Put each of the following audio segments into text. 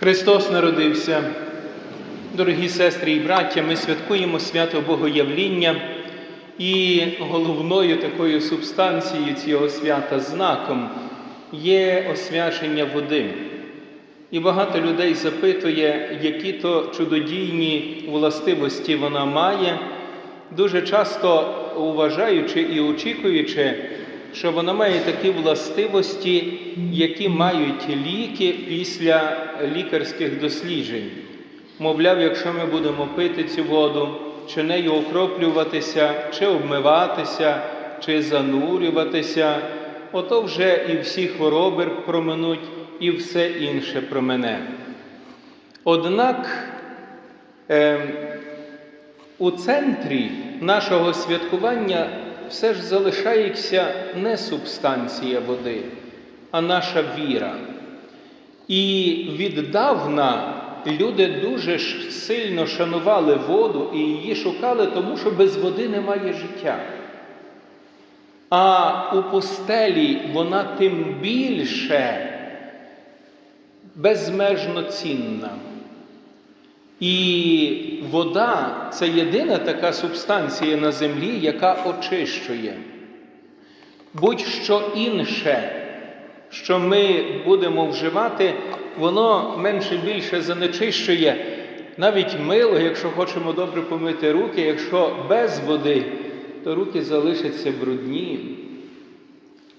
Христос народився. Дорогі сестри і браття, ми святкуємо свято Богоявління і головною такою субстанцією цього свята, знаком є освячення води. І багато людей запитує, які то чудодійні властивості вона має, дуже часто вважаючи і очікуючи, що вона має такі властивості, які мають ліки після лікарських досліджень. Мовляв, якщо ми будемо пити цю воду, чи нею окроплюватися, чи обмиватися, чи занурюватися, ото вже і всі хвороби проминуть, і все інше промене. Однак е, у центрі нашого святкування все ж залишається не субстанція води, а наша віра. І віддавна люди дуже сильно шанували воду і її шукали, тому що без води немає життя. А у пустелі вона тим більше безмежно цінна. І вода це єдина така субстанція на землі, яка очищує. Будь-що інше, що ми будемо вживати, воно менше більше занечищує. Навіть мило, якщо хочемо добре помити руки, якщо без води, то руки залишаться брудні.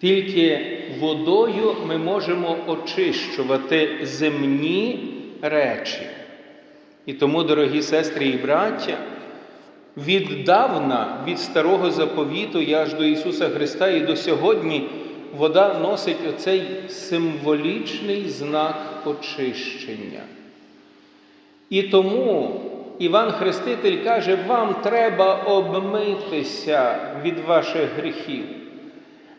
Тільки водою ми можемо очищувати земні речі. І тому, дорогі сестри і браття, віддавна від старого заповіту і аж до Ісуса Христа і до сьогодні вода носить оцей символічний знак очищення. І тому Іван Хреститель каже, вам треба обмитися від ваших гріхів.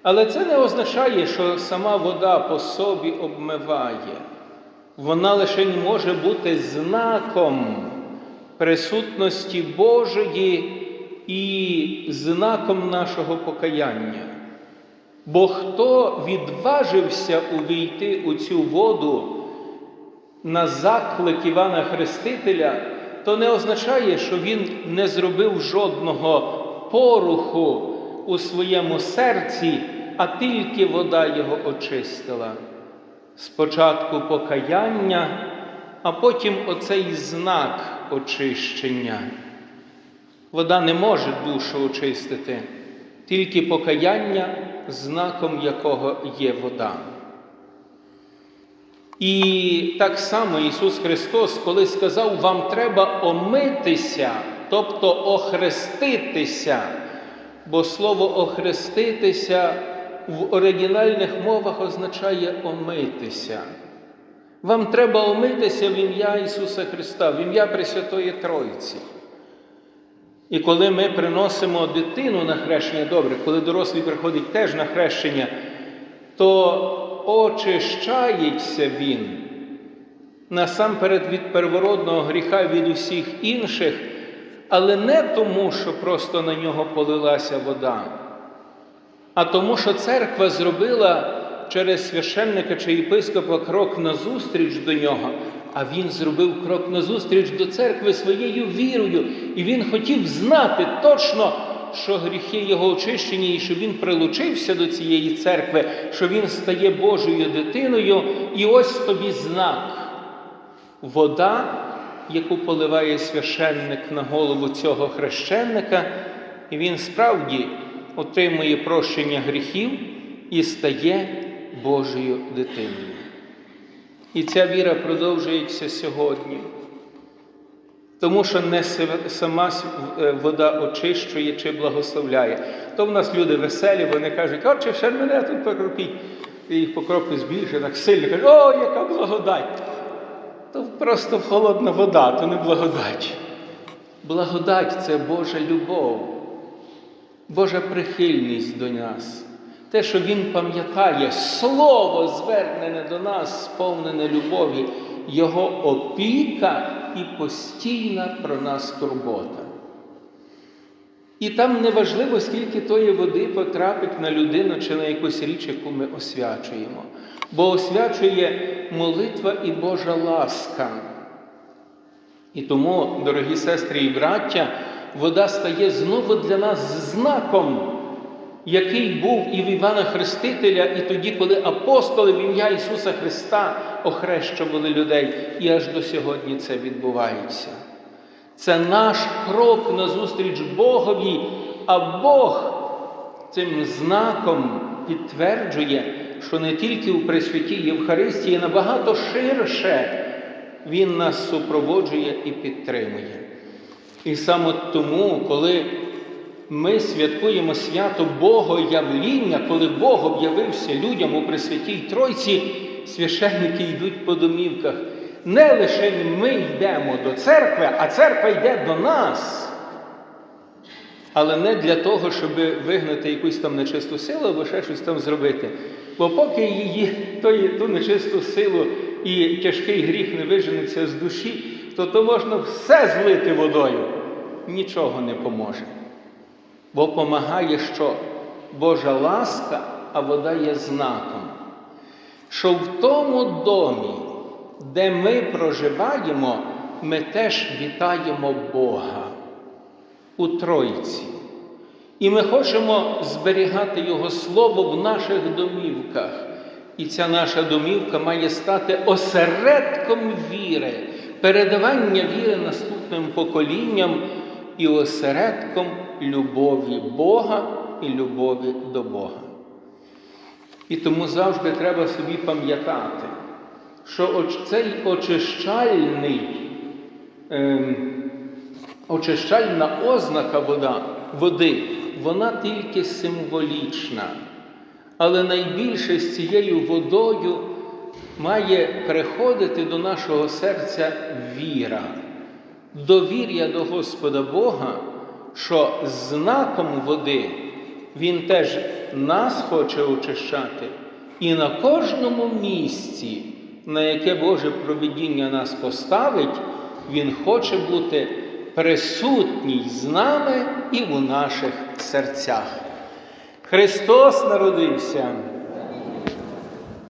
Але це не означає, що сама вода по собі обмиває. Вона лише може бути знаком присутності Божої і знаком нашого покаяння. Бо хто відважився увійти у цю воду на заклик Івана Хрестителя, то не означає, що він не зробив жодного поруху у своєму серці, а тільки вода його очистила. Спочатку покаяння, а потім оцей знак очищення. Вода не може душу очистити, тільки покаяння, знаком якого є вода. І так само Ісус Христос, коли сказав, вам треба омитися, тобто охреститися, бо слово охреститися в оригінальних мовах означає омитися. Вам треба омитися в ім'я Ісуса Христа, в ім'я Пресвятої Тройці. І коли ми приносимо дитину на хрещення, добре, коли дорослий приходить теж на хрещення, то очищається він насамперед від первородного гріха від усіх інших, але не тому, що просто на нього полилася вода, а тому, що церква зробила через священника чи єпископа крок назустріч до нього, а він зробив крок назустріч до церкви своєю вірою, і він хотів знати точно, що гріхи його очищені, і що він прилучився до цієї церкви, що він стає Божою дитиною, і ось тобі знак. Вода, яку поливає священник на голову цього хрещенника, і він справді отримує прощення гріхів і стає Божою дитиною. І ця віра продовжується сьогодні. Тому що не сама вода очищує чи благословляє. То в нас люди веселі, вони кажуть, отче, ще мене тут покропіть. І їх покропи збільшує, так сильно кажуть, о, яка благодать! То просто холодна вода, то не благодать. Благодать це Божа любов, Божа прихильність до нас. Те, що Він пам'ятає, слово звернене до нас, сповнене любові, Його опіка і постійна про нас турбота. І там неважливо, скільки тої води потрапить на людину чи на якусь річ, яку ми освячуємо. Бо освячує молитва і Божа ласка. І тому, дорогі сестри і браття, вода стає знову для нас знаком, який був і в Івана Хрестителя, і тоді, коли апостоли в ім'я Ісуса Христа охрещували людей, і аж до сьогодні це відбувається. Це наш крок назустріч Богові, а Бог цим знаком підтверджує, що не тільки у Пресвятій Євхаристії набагато ширше Він нас супроводжує і підтримує. І саме тому, коли ми святкуємо свято Богоявління, коли Бог об'явився людям у Пресвятій Тройці, священники йдуть по домівках. Не лише ми йдемо до церкви, а церква йде до нас. Але не для того, щоб вигнати якусь там нечисту силу або ще щось там зробити. Бо поки її, ту нечисту силу і тяжкий гріх не виженеться з душі, то то можна все злити водою. Нічого не поможе. Бо помагає що? Божа ласка, а вода є знаком. Що в тому домі, де ми проживаємо, ми теж вітаємо Бога у Тройці. І ми хочемо зберігати Його Слово в наших домівках. І ця наша домівка має стати осередком віри, передавання віри наступним поколінням і осередком любові Бога і любові до Бога. І тому завжди треба собі пам'ятати, що цей очищальний, ем, очищальна ознака вода, води, вона тільки символічна. Але найбільше з цією водою має приходити до нашого серця віра, довір'я до Господа Бога, що знаком води Він теж нас хоче очищати, і на кожному місці, на яке Боже провидіння нас поставить, Він хоче бути присутній з нами і у наших серцях. Христос народився.